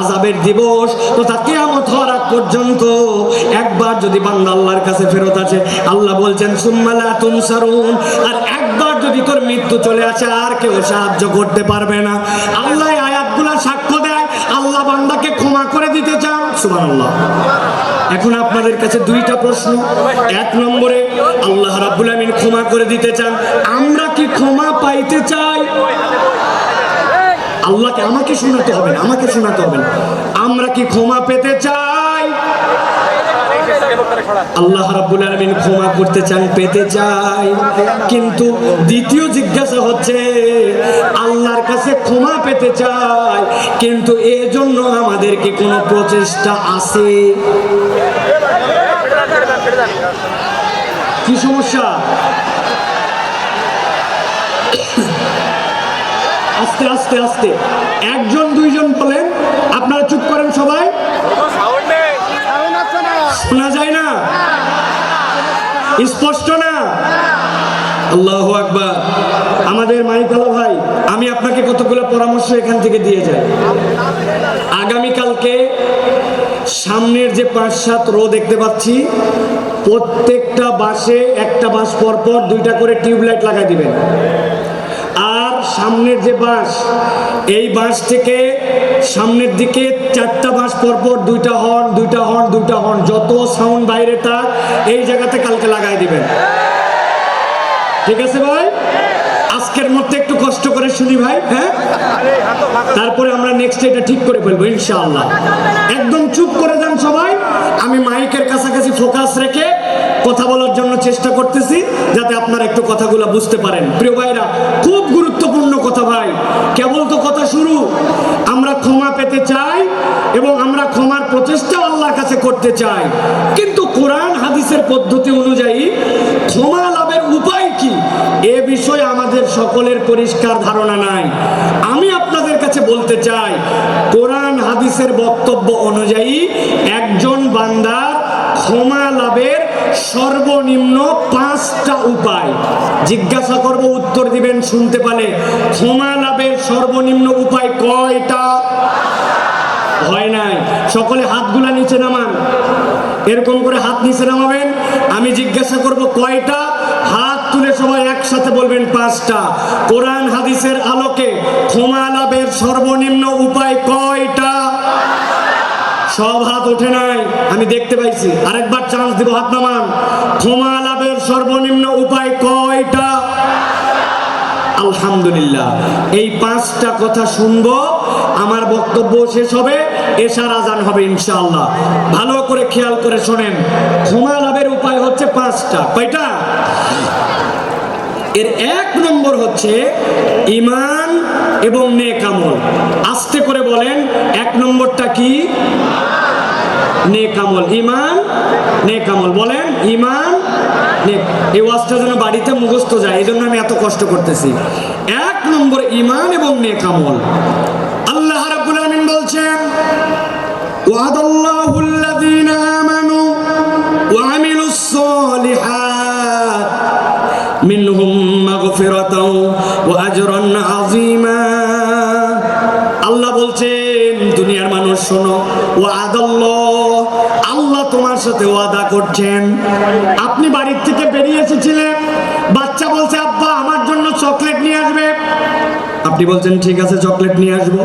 আজাবের দিবস। তথা কেয়ামত হওয়ার আগ পর্যন্ত একবার যদি বান্দা আল্লাহর কাছে ফেরত আসে, আল্লাহ বলছেন সুম্মালা তুমসারুন আর একবার যদি তোর মৃত্যু চলে আসে, আর কেউ সাহায্য করতে পারবে না। আল্লাহ আয়াতগুলা সাক্ষ্য দেয়। আল্লাহ বান্দাকে ক্ষমা করে দিতে চান। সুবহানাল্লাহ। এখন আপনাদের কাছে দুইটা প্রশ্ন। এক নম্বরে, আল্লাহ রাব্বুল আমিন ক্ষমা করে দিতে চান। আমরা কি ক্ষমা পাইতে চাই? আল্লাহকে আমাকে শোনাতে হবে না, আমাকে শোনাতে হবে না। আমরা কি ক্ষমা পেতে চাই? আল্লাহ রাব্বুল আলামিন ক্ষমা করতে চান, পেতে চাই। কিন্তু দ্বিতীয় জিজ্ঞাসা হচ্ছে, আল্লাহর কাছে ক্ষমা পেতে চাই, কিন্তু এজন্য আমাদের কি কোনো প্রচেষ্টা আছে? কি সমস্যা? আস্তে আস্তে আস্তে। একজন, দুইজন বলেন। আপনারা চুপ করেন সবাই। শোনা যায় না? স্পষ্ট না? আল্লাহ আকবার। আমাদের মাইকালা ভাই, আমি আপনাকে কতগুলো পরামর্শ এখান থেকে দিয়ে যাই। আগামীকালকে সামনের যে পাঁচ সাত রো দেখতে পাচ্ছি, প্রত্যেকটা বাসে একটা বাস পর পর দুইটা করে টিউবলাইট লাগাই দিবেন। সামনের যে বাস এই বাস থেকে সামনের দিকে চারটা বাস পরপর দুইটা হর্ন দুইটা হর্ন দুইটা হর্ন, যত সাউন্ড বাইরে তা এই জায়গাতে কালকে লাগাই দিবেন। ঠিক আছে ভাই? আজকের মধ্যে একটু কষ্ট করে শুনি ভাই হ্যাঁ? তারপরে আমরা নেক্সট এটা ঠিক করে ফেলব, ইনশাআল্লাহ। একদম চুপ করে যান সবাই। আমি মাইকের কাছাকাছি ফোকাস রেখে কথা বলার জন্য চেষ্টা করতেছি, যাতে আপনারা একটু কথাগুলো বুঝতে পারেন। প্রিয় ভাইরা, খুব গুরুত্বপূর্ণ কথা ভাই কেবল তো কথা শুরু আমরা ক্ষমা পেতে চাই এবং আমরা ক্ষমার প্রচেষ্টা আল্লাহর কাছে করতে চাই কিন্তু কোরআন হাদিসের পদ্ধতি অনুযায়ী ক্ষমা লাভের উপায় কি? এ বিষয়ে আমাদের সকলের পরিষ্কার ধারণা নাই। আমি আপনাদের কাছে বলতে চাই, কোরআন হাদিসের বক্তব্য অনুযায়ী একজন বান্দার ক্ষমা লাভের সর্বনিম্ন পাঁচটা উপায়। জিজ্ঞাসা করব, উত্তর দিবেন, শুনতে পারে ক্ষমা লাভের সর্বনিম্ন উপায় কয়টা? হয় নাই। সকলে হাতগুলা নিচে নামান। এরকম করে হাত নিচে নামাবেন। আমি জিজ্ঞাসা করব, কয়টা? হাত তুলে সবাই একসাথে বলবেন, পাঁচটা। কোরআন হাদিসের আলোকে ক্ষমা লাভের সর্বনিম্ন উপায় কয়টা? সব হাত ওঠে নাই। আমি দেখতে পাইছি। আরেকবার চান্স দিব, হাত নামান। ক্ষমা লাভের সর্বনিম্ন উপায় আলহামদুলিল্লাহ। এই পাঁচটা কথা শুনব, আমার বক্তব্য শেষ হবে, এশার আজান হবে ইনশাআল্লাহ। ভালো করে খেয়াল করে শোনেন, ক্ষমা লাভের উপায় হচ্ছে পাঁচটা, কয়টা? এর এক নম্বর হচ্ছে ইমান এবং নেকামল আস্তে করে বলেন, এক নম্বরটা কি? নেকামল ইমান নেকামল বলেন ইমান এই ওয়াজটা যেন বাড়িতে মুখস্থ যায় এই জন্য আমি এত কষ্ট করতেছি। এক নম্বর ইমান এবং নেকামল আল্লাহ রাব্বুল আমিন বলছেন, ওয়াদাল্লাহু আল্লাযীনা আমানু ওয়া আমিলুস সালিহাত। মিনহুম মাগফিরাতাও ওয়া আজরান শোনো ও আদল্ল আল্লাহ তোমার সাথে ওয়াদা করছেন। আপনি বাড়ির থেকে বেরিয়ে এসেছিলেন, বাচ্চা বলছে, আব্বা, আমার জন্য চকলেট নিয়ে আসবে। আপনি বলছেন, ঠিক আছে, চকলেট নিয়ে আসব।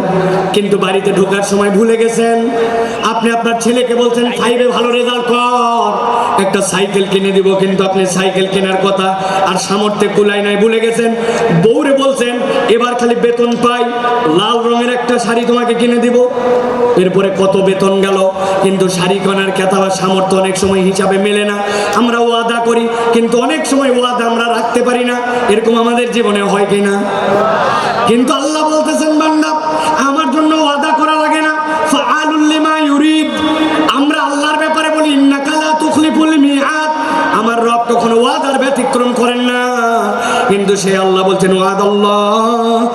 কিন্তু বাড়িতে ঢোকার সময় ভুলে গেছেন। আপনি আপনার ছেলেকে বলছেন, ফাইভে ভালো রেজাল্ট কর। একটা সাইকেল কিনে দিব, কিন্তু আপনি সাইকেল কেনার কথা আর সামর্থ্যে কুলাই নাই, ভুলে গেছেন? বউরে বলছেন, এবার খালি বেতন পাই, লাল রঙের একটা শাড়ি তোমাকে কিনে দিব। এরপরে কত বেতন গেল, কিন্তু শাড়ি কেনার খেতা বা সামর্থ্য অনেক সময় হিসাবে মেলে না। আমরা ওয়াদা করি, কিন্তু অনেক সময় ওয়াদা আমরা রাখতে পারি না। এরকম আমাদের জীবনে হয় কিনা কিন্তু আল্লাহ বলতেছেন, বান্দা, আমার জন্য ওয়াদা করা লাগে না। ফাআলুল লিমা ইউরিদ। আমরা আল্লাহর ব্যাপারে বলি ইন্নাকালা তুখলিফুল মিআদ। আমার রব কখনো ওয়াদার ব্যতিক্রম করেন না। কিন্তু সে আল্লাহ বলছেন, ওয়াদ আল্লাহ। আল্লাহ ওয়াদা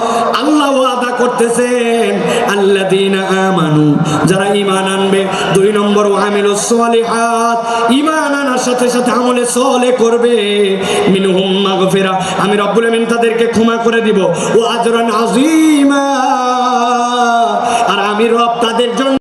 করতেছেন আল্লাযীনা আমানু যারা ইমান আনবে, দুই নম্বর ওয়ামিলুস সালিহাত ইমান আনার সাথে সাথে আমলে সলে করবে। মিনহুম মাগফিরা, আমি রব্বুল আমিন তাদেরকে ক্ষমা করে দিব। ও আজরান আজিমা আর আমি রব তাদের জন্য